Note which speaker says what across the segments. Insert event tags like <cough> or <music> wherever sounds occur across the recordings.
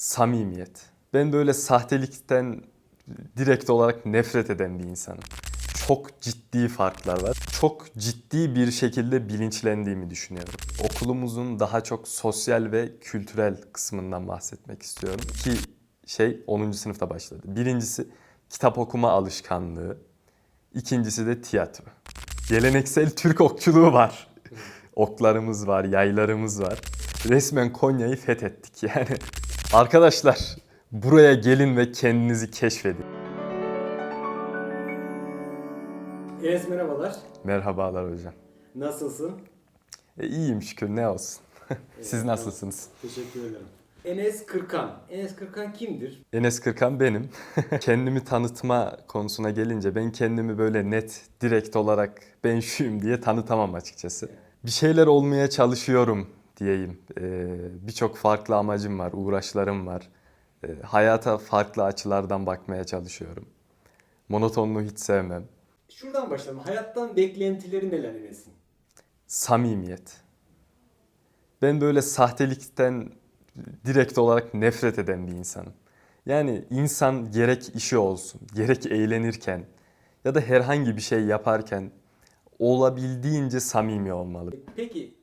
Speaker 1: Samimiyet. Ben böyle sahtelikten direkt olarak nefret eden bir insanım. Çok ciddi farklar var. Çok ciddi bir şekilde bilinçlendiğimi düşünüyorum. Okulumuzun daha çok sosyal ve kültürel kısmından bahsetmek istiyorum. Ki şey 10. sınıfta başladı. Birincisi kitap okuma alışkanlığı. İkincisi de tiyatro. Geleneksel Türk okçuluğu var. Oklarımız var, yaylarımız var. Resmen Konya'yı fethettik <laughs> yani. Arkadaşlar buraya gelin ve kendinizi keşfedin.
Speaker 2: Enes merhabalar.
Speaker 1: Merhabalar hocam.
Speaker 2: Nasılsın?
Speaker 1: E, iyiyim şükür ne olsun. <laughs> Siz nasılsınız?
Speaker 2: Teşekkür ederim. Enes Kırkan. Enes Kırkan kimdir?
Speaker 1: Enes Kırkan benim. <laughs> kendimi tanıtma konusuna gelince ben kendimi böyle net, direkt olarak ben şuyum diye tanıtamam açıkçası. Bir şeyler olmaya çalışıyorum diyeyim. Ee, Birçok farklı amacım var, uğraşlarım var. Ee, hayata farklı açılardan bakmaya çalışıyorum. Monotonluğu hiç sevmem.
Speaker 2: Şuradan başlayalım. Hayattan beklentileri neler Enes'in?
Speaker 1: Samimiyet. Ben böyle sahtelikten direkt olarak nefret eden bir insanım. Yani insan gerek işi olsun, gerek eğlenirken ya da herhangi bir şey yaparken olabildiğince samimi olmalı.
Speaker 2: Peki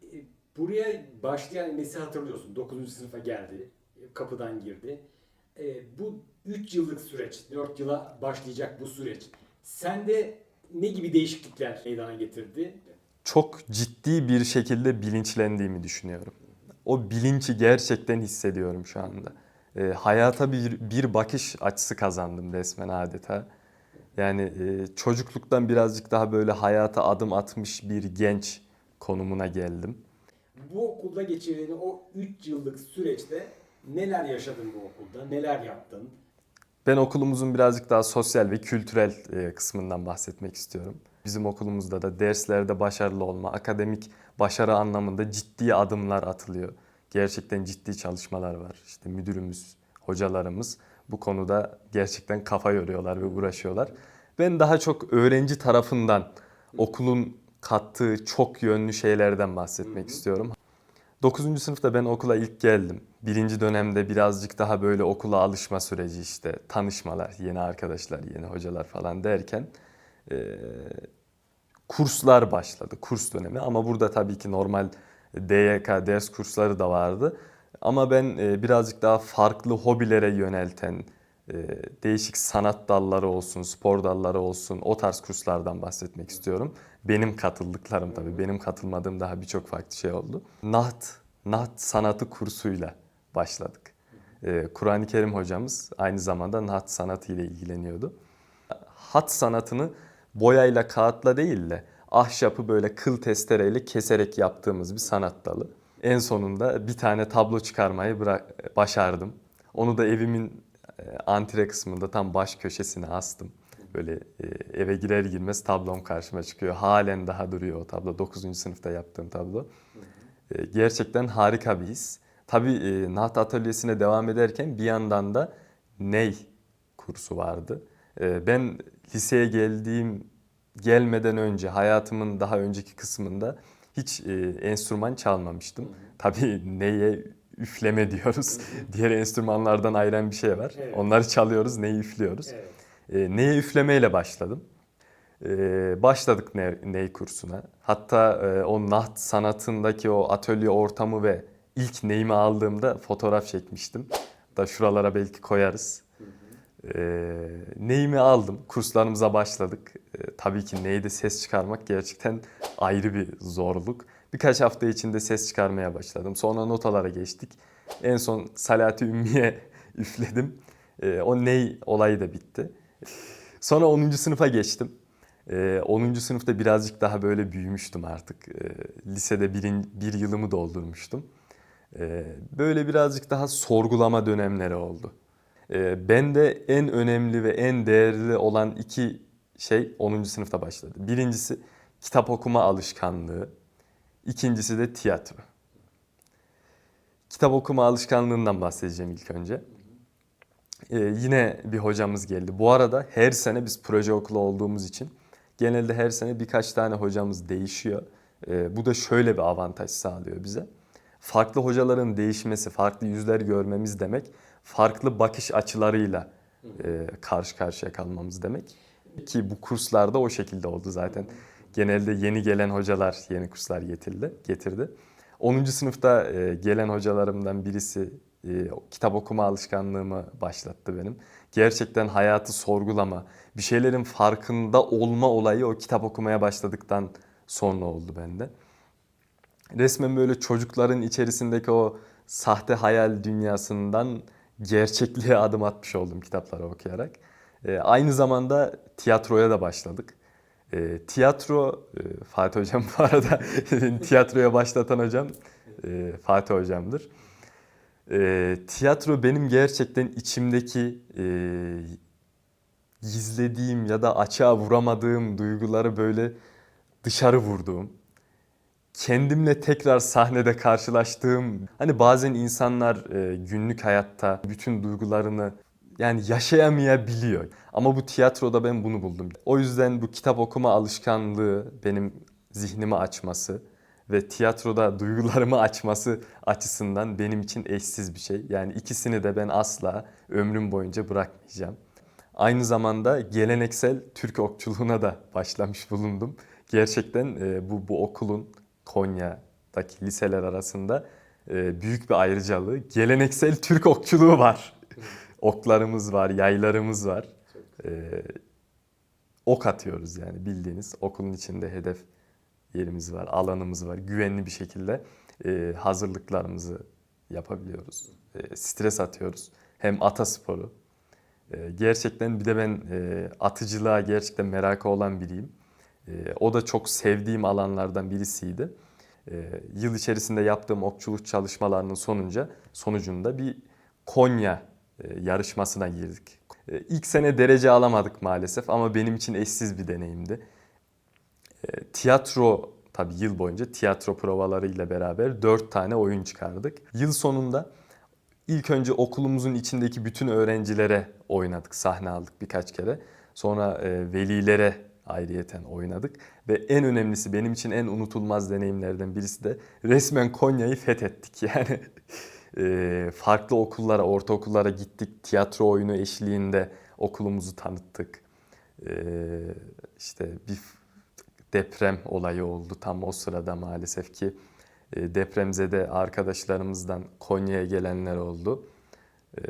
Speaker 2: buraya başlayan Enes'i hatırlıyorsun. 9. sınıfa geldi. e, Kapıdan girdi. E, bu 3 yıllık süreç, 4 yıla başlayacak bu süreç. Sende ne gibi değişiklikler meydana getirdi?
Speaker 1: Çok ciddi bir şekilde bilinçlendiğimi düşünüyorum. O bilinci gerçekten hissediyorum şu anda. Ee, hayata bir, bir bakış açısı kazandım resmen adeta. Yani e, çocukluktan birazcık daha böyle hayata adım atmış bir genç konumuna geldim.
Speaker 2: Bu okulda geçirdiğin o 3 yıllık süreçte neler yaşadın bu okulda? Neler yaptın?
Speaker 1: Ben okulumuzun birazcık daha sosyal ve kültürel e, kısmından bahsetmek istiyorum. Bizim okulumuzda da derslerde başarılı olma, akademik başarı anlamında ciddi adımlar atılıyor. Gerçekten ciddi çalışmalar var. İşte müdürümüz, hocalarımız bu konuda gerçekten kafa yoruyorlar ve uğraşıyorlar. Ben daha çok öğrenci tarafından okulun kattığı çok yönlü şeylerden bahsetmek istiyorum. 9. sınıfta ben okula ilk geldim. Birinci dönemde birazcık daha böyle okula alışma süreci işte tanışmalar, yeni arkadaşlar, yeni hocalar falan derken eee, kurslar başladı. Kurs dönemi ama burada tabii ki normal DYK ders kursları da vardı. Ama ben birazcık daha farklı hobilere yönelten, değişik sanat dalları olsun, spor dalları olsun o tarz kurslardan bahsetmek istiyorum. Benim katıldıklarım tabii. Benim katılmadığım daha birçok farklı şey oldu. Naht, Naht sanatı kursuyla başladık. Ee, Kur'an-ı Kerim hocamız aynı zamanda naht sanatı ile ilgileniyordu. Hat sanatını boyayla, kağıtla değil de ahşapı böyle kıl testereyle keserek yaptığımız bir sanat dalı. En sonunda bir tane tablo çıkarmayı başardım. Onu da evimin e, antre kısmında tam baş köşesine astım. Böyle e, eve girer girmez tablom karşıma çıkıyor. Halen daha duruyor o tablo. 9. sınıfta yaptığım tablo. E, Gerçekten harika bir his. Tabii e, naht atölyesine devam ederken bir yandan da ney kursu vardı. E, Ben liseye geldiğim gelmeden önce hayatımın daha önceki kısmında hiç e, enstrüman çalmamıştım. Tabii neye üfleme <laughs> diyoruz. Diğer enstrümanlardan ayıran bir şey var.
Speaker 2: Evet.
Speaker 1: Onları çalıyoruz, neyi üflüyoruz.
Speaker 2: Evet.
Speaker 1: E, neye üflemeyle başladım. E, başladık ne, ney kursuna. Hatta e, o naht sanatındaki o atölye ortamı ve ilk neyimi aldığımda fotoğraf çekmiştim. Da şuralara belki koyarız. E, neyimi aldım. Kurslarımıza başladık. E, tabii ki neyde ses çıkarmak gerçekten ayrı bir zorluk. Birkaç hafta içinde ses çıkarmaya başladım. Sonra notalara geçtik. En son Salati Ümmiye <laughs> üfledim. E, o ney olayı da bitti. Sonra 10. sınıfa geçtim. Ee, 10. sınıfta birazcık daha böyle büyümüştüm artık. Ee, lisede birin, bir yılımı doldurmuştum. Ee, böyle birazcık daha sorgulama dönemleri oldu. Ee, bende en önemli ve en değerli olan iki şey 10. sınıfta başladı. Birincisi kitap okuma alışkanlığı. İkincisi de tiyatro. Kitap okuma alışkanlığından bahsedeceğim ilk önce. Ee, yine bir hocamız geldi. Bu arada her sene biz proje okulu olduğumuz için genelde her sene birkaç tane hocamız değişiyor. Ee, bu da şöyle bir avantaj sağlıyor bize. Farklı hocaların değişmesi, farklı yüzler görmemiz demek, farklı bakış açılarıyla e, karşı karşıya kalmamız demek. Ki bu kurslarda o şekilde oldu zaten. Genelde yeni gelen hocalar yeni kurslar getirdi. getirdi. 10. sınıfta e, gelen hocalarımdan birisi e, kitap okuma alışkanlığımı başlattı benim. Gerçekten hayatı sorgulama, bir şeylerin farkında olma olayı o kitap okumaya başladıktan sonra oldu bende. Resmen böyle çocukların içerisindeki o sahte hayal dünyasından gerçekliğe adım atmış oldum kitapları okuyarak. E, aynı zamanda tiyatroya da başladık. E, tiyatro, e, Fatih Hocam bu arada <laughs> tiyatroya başlatan hocam e, Fatih Hocam'dır. E, tiyatro benim gerçekten içimdeki e, gizlediğim ya da açığa vuramadığım duyguları böyle dışarı vurduğum, kendimle tekrar sahnede karşılaştığım, hani bazen insanlar e, günlük hayatta bütün duygularını yani yaşayamayabiliyor. Ama bu tiyatroda ben bunu buldum. O yüzden bu kitap okuma alışkanlığı benim zihnimi açması ve tiyatroda duygularımı açması açısından benim için eşsiz bir şey. Yani ikisini de ben asla ömrüm boyunca bırakmayacağım. Aynı zamanda geleneksel Türk okçuluğuna da başlamış bulundum. Gerçekten e, bu bu okulun Konya'daki liseler arasında e, büyük bir ayrıcalığı. Geleneksel Türk okçuluğu var. Oklarımız var, yaylarımız var. E, ok atıyoruz yani bildiğiniz okulun içinde hedef yerimiz var, alanımız var. Güvenli bir şekilde e, hazırlıklarımızı yapabiliyoruz. E, stres atıyoruz. Hem atasporu. E, gerçekten bir de ben e, atıcılığa gerçekten merakı olan biriyim. E, o da çok sevdiğim alanlardan birisiydi. E, yıl içerisinde yaptığım okçuluk çalışmalarının sonunca sonucunda bir Konya yarışmasına girdik. E, ilk sene derece alamadık maalesef ama benim için eşsiz bir deneyimdi. E, tiyatro tabii yıl boyunca tiyatro provalarıyla beraber dört tane oyun çıkardık. Yıl sonunda ilk önce okulumuzun içindeki bütün öğrencilere oynadık, sahne aldık birkaç kere. Sonra e, velilere ayrıyeten oynadık. Ve en önemlisi benim için en unutulmaz deneyimlerden birisi de resmen Konya'yı fethettik. <laughs> Yani e, farklı okullara, ortaokullara gittik. Tiyatro oyunu eşliğinde okulumuzu tanıttık. E, işte bir deprem olayı oldu tam o sırada maalesef ki e, depremzede arkadaşlarımızdan Konya'ya gelenler oldu. E,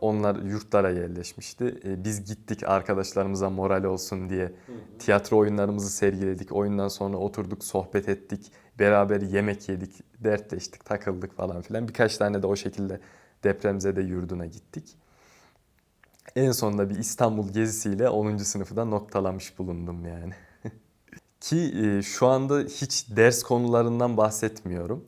Speaker 1: Onlar yurtlara yerleşmişti. E, Biz gittik arkadaşlarımıza moral olsun diye tiyatro oyunlarımızı sergiledik. Oyundan sonra oturduk, sohbet ettik, beraber yemek yedik, dertleştik, takıldık falan filan. Birkaç tane de o şekilde depremzede yurduna gittik. En sonunda bir İstanbul gezisiyle 10. sınıfı da noktalamış bulundum yani. <laughs> Ki e, şu anda hiç ders konularından bahsetmiyorum.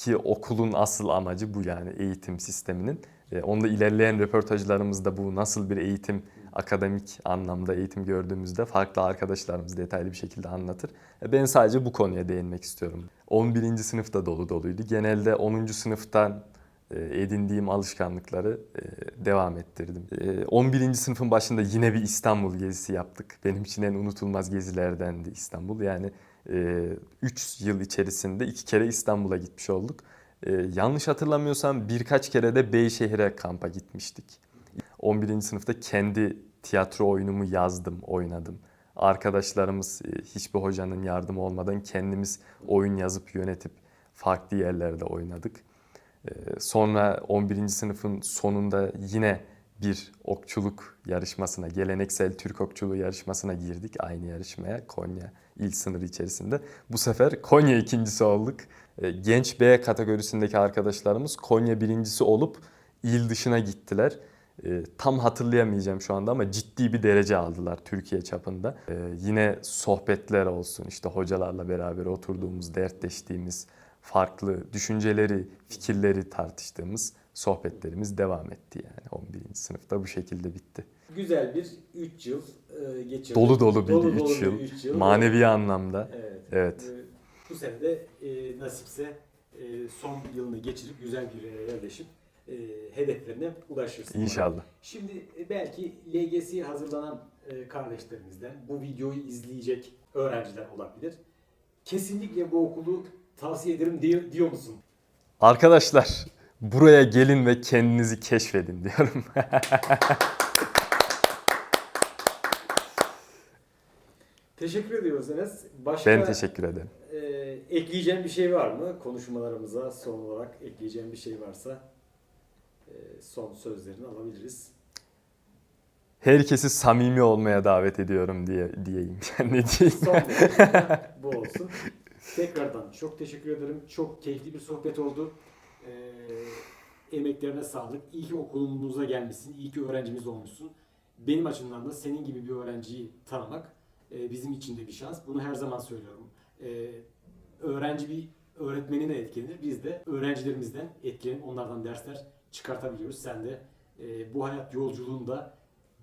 Speaker 1: Ki okulun asıl amacı bu yani eğitim sisteminin. E, Onda ilerleyen röportajlarımızda bu nasıl bir eğitim, akademik anlamda eğitim gördüğümüzde farklı arkadaşlarımız detaylı bir şekilde anlatır. E, Ben sadece bu konuya değinmek istiyorum. 11. sınıfta dolu doluydu. Genelde 10. sınıftan e, edindiğim alışkanlıkları devam ettirdim. E, 11. sınıfın başında yine bir İstanbul gezisi yaptık. Benim için en unutulmaz gezilerdendi İstanbul. Yani 3 yıl içerisinde iki kere İstanbul'a gitmiş olduk. E, yanlış hatırlamıyorsam birkaç kere de Beyşehir'e kampa gitmiştik. 11. sınıfta kendi tiyatro oyunumu yazdım, oynadım. Arkadaşlarımız e, hiçbir hocanın yardımı olmadan kendimiz oyun yazıp yönetip farklı yerlerde oynadık. Ee, Sonra 11. sınıfın sonunda yine bir okçuluk yarışmasına, geleneksel Türk okçuluğu yarışmasına girdik. Aynı yarışmaya Konya il sınırı içerisinde. Bu sefer Konya ikincisi olduk. Ee, Genç B kategorisindeki arkadaşlarımız Konya birincisi olup il dışına gittiler. Ee, Tam hatırlayamayacağım şu anda ama ciddi bir derece aldılar Türkiye çapında. Ee, Yine sohbetler olsun, işte hocalarla beraber oturduğumuz, dertleştiğimiz, farklı düşünceleri, fikirleri tartıştığımız sohbetlerimiz devam etti yani 11. sınıfta bu şekilde bitti.
Speaker 2: Güzel bir 3 yıl e, geçirdik.
Speaker 1: Dolu dolu bir
Speaker 2: Dolu dolu
Speaker 1: 3 yıl.
Speaker 2: üç yıl.
Speaker 1: Manevi anlamda.
Speaker 2: Evet.
Speaker 1: Evet.
Speaker 2: E, bu sene de e, nasipse e, son yılını geçirip güzel bir yere yerleşip e, hedeflerine ulaşırsın.
Speaker 1: İnşallah.
Speaker 2: Şimdi e, belki LGS'ye hazırlanan e, kardeşlerimizden bu videoyu izleyecek öğrenciler olabilir. Kesinlikle bu okulu tavsiye ederim diyor, diyor musun?
Speaker 1: Arkadaşlar Buraya gelin ve kendinizi keşfedin diyorum. <laughs>
Speaker 2: Teşekkür ediyoruz Enes. Başka
Speaker 1: ben teşekkür ederim.
Speaker 2: e, ekleyeceğim bir şey var mı? Konuşmalarımıza son olarak ekleyeceğim bir şey varsa e, son sözlerini alabiliriz.
Speaker 1: Herkesi samimi olmaya davet ediyorum diye diyeyim. <laughs> Yani ne diyeyim?
Speaker 2: Son bu olsun. Tekrardan çok teşekkür ederim. Çok keyifli bir sohbet oldu. E, emeklerine sağlık. İyi ki okulumuza gelmişsin. İyi ki öğrencimiz olmuşsun. Benim açımdan da senin gibi bir öğrenciyi tanımak e, bizim için de bir şans. Bunu her zaman söylüyorum. E, öğrenci bir öğretmenine etkilenir. Biz de öğrencilerimizden etkilenip onlardan dersler çıkartabiliyoruz. Sen de e, bu hayat yolculuğunda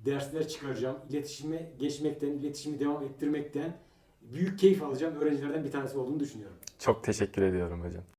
Speaker 2: dersler çıkaracağım, iletişime geçmekten, iletişimi devam ettirmekten büyük keyif alacağım öğrencilerden bir tanesi olduğunu düşünüyorum.
Speaker 1: Çok teşekkür ediyorum hocam.